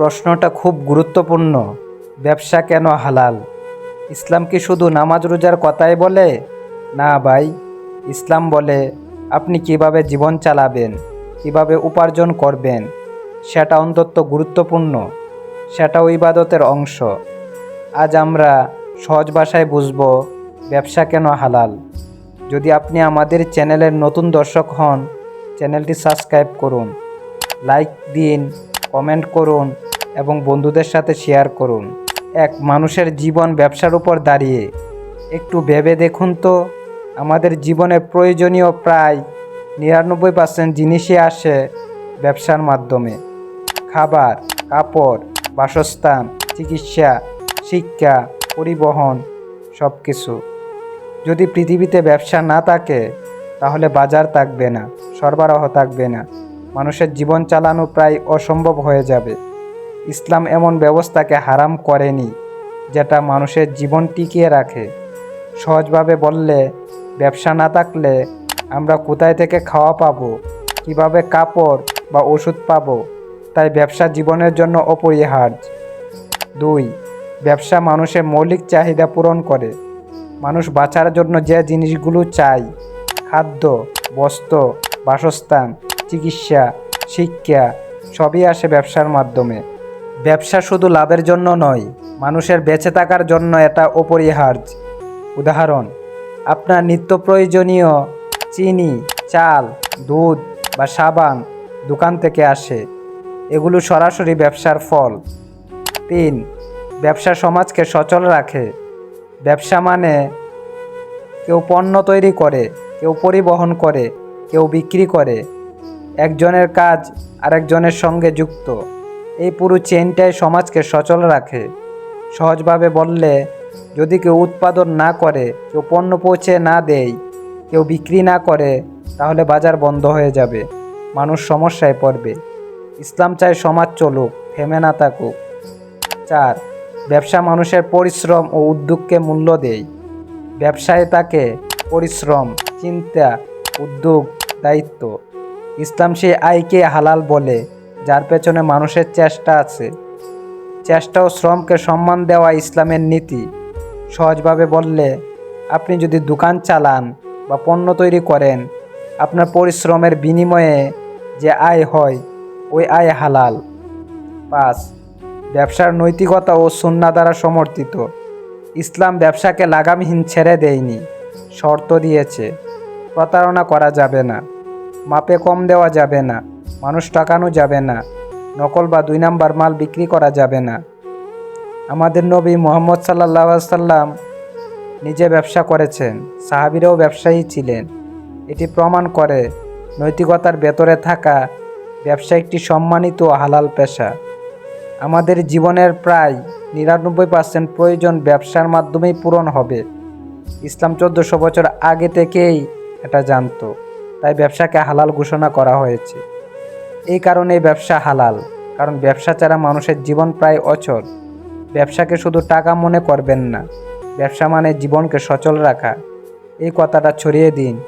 প্রশ্নটা খুব গুরুত্বপূর্ণ, ব্যবসা কেন হালাল? ইসলাম কি শুধু নামাজ রোজার কথাই বলে? না ভাই, ইসলাম বলে আপনি কীভাবে জীবন চালাবেন, কীভাবে উপার্জন করবেন, সেটা অন্তত গুরুত্বপূর্ণ, সেটাও ইবাদতের অংশ। আজ আমরা সহজ ভাষায় বুঝব, ব্যবসা কেন হালাল? যদি আপনি আমাদের চ্যানেলের নতুন দর্শক হন, চ্যানেলটি সাবস্ক্রাইব করুন, লাইক দিন, কমেন্ট করুন এবং বন্ধুদের সাথে শেয়ার করুন। এক মানুষের জীবন ব্যবসার উপর দাঁড়িয়ে। একটু ভেবে দেখুন তো, আমাদের জীবনে প্রয়োজনীয় প্রায় নিরানব্বই পার্সেন্ট জিনিসই আসে ব্যবসার মাধ্যমে। খাবার, কাপড়, বাসস্থান, চিকিৎসা, শিক্ষা, পরিবহন সব কিছু যদি পৃথিবীতে ব্যবসা না থাকে, তাহলে বাজার থাকবে না, সরবরাহ থাকবে না। মানুষের জীবন চালানো প্রায় অসম্ভব হয়ে যাবে। ইসলাম এমন ব্যবস্থাকে হারাম করেনি, যেটা মানুষের জীবন টিকিয়ে রাখে। সহজভাবে বললে, ব্যবসা না থাকলে আমরা কোথায় থেকে খাওয়া পাবো, কীভাবে কাপড় বা ওষুধ পাবো, তাই ব্যবসা জীবনের জন্য অপরিহার্য। দুই, ব্যবসা মানুষের মৌলিক চাহিদা পূরণ করে। মানুষ বাঁচার জন্য যে জিনিসগুলো চাই, খাদ্য, বস্ত্র, বাসস্থান, চিকিৎসা, শিক্ষা, সবই আসে ব্যবসার মাধ্যমে। ব্যবসা শুধু লাভের জন্য নয়, মানুষের বেঁচে থাকার জন্য এটা অপরিহার্য। উদাহরণ, আপনার নিত্য প্রয়োজনীয় চিনি, চাল, দুধ বা সাবান দোকান থেকে আসে। এগুলো সরাসরি ব্যবসার ফল। তিন, ব্যবসা সমাজকে সচল রাখে। ব্যবসা মানে কেউ পণ্য তৈরি করে, কেউ পরিবহন করে, কেউ বিক্রি করে। একজনের কাজ আরেকজনের সঙ্গে যুক্ত। এই পুরো চেনটাই সমাজকে সচল রাখে। সহজভাবে বললে, যদি কেউ উৎপাদন না করে, কেউ পণ্য পৌঁছে না দেয়, কেউ বিক্রি না করে, তাহলে বাজার বন্ধ হয়ে যাবে। মানুষ সমস্যায় পড়বে। ইসলাম চায় সমাজ চলুক, থেমে না থাকুক। চার, ব্যবসা মানুষের পরিশ্রম ও উদ্যোগকে মূল্য দেয়। ব্যবসায় তাকে পরিশ্রম, চিন্তা, উদ্যোগ, দায়িত্ব। ইসলাম সেই আয়কে হালাল বলে যার পেছনে মানুষের চেষ্টা আছে। চেষ্টা ও শ্রমকে সম্মান দেওয়া ইসলামের নীতি। সহজভাবে বললে, আপনি যদি দোকান চালান বা পণ্য তৈরি করেন, আপনার পরিশ্রমের বিনিময়ে যে আয় হয়, ওই আয় হালাল। পাঁচ, ব্যবসার নৈতিকতা ও সুন্না দ্বারা সমর্থিত। ইসলাম ব্যবসাকে লাগামহীন ছেড়ে দেয়নি, শর্ত দিয়েছে। প্রতারণা করা যাবে না, মাপে কম দেওয়া যাবে না। মানুষ টাকানো যাবে না, নকল বা দুই নাম্বার মাল বিক্রি করা যাবে না। আমাদের নবী মোহাম্মদ সাল্লাহ সাল্লাম নিজে ব্যবসা করেছেন, সাহাবিরাও ব্যবসায়ী ছিলেন। এটি প্রমাণ করে নৈতিকতার ভেতরে থাকা ব্যবসা একটি সম্মানিত হালাল পেশা। আমাদের জীবনের প্রায় নিরানব্বই পার্সেন্ট প্রয়োজন ব্যবসার মাধ্যমেই পূরণ হবে। ইসলাম চোদ্দোশো বছর আগে থেকেই এটা জানতো, তাই ব্যবসাকে হালাল ঘোষণা করা হয়েছে। এই কারণে ব্যবসা হালাল। কারণ ব্যবসা ছাড়া মানুষের জীবন প্রায় অচল। ব্যবসাকে শুধু টাকা মনে করবেন না। ব্যবসা মানে জীবনকে সচল রাখা। এই কথাটা ছড়িয়ে দিন।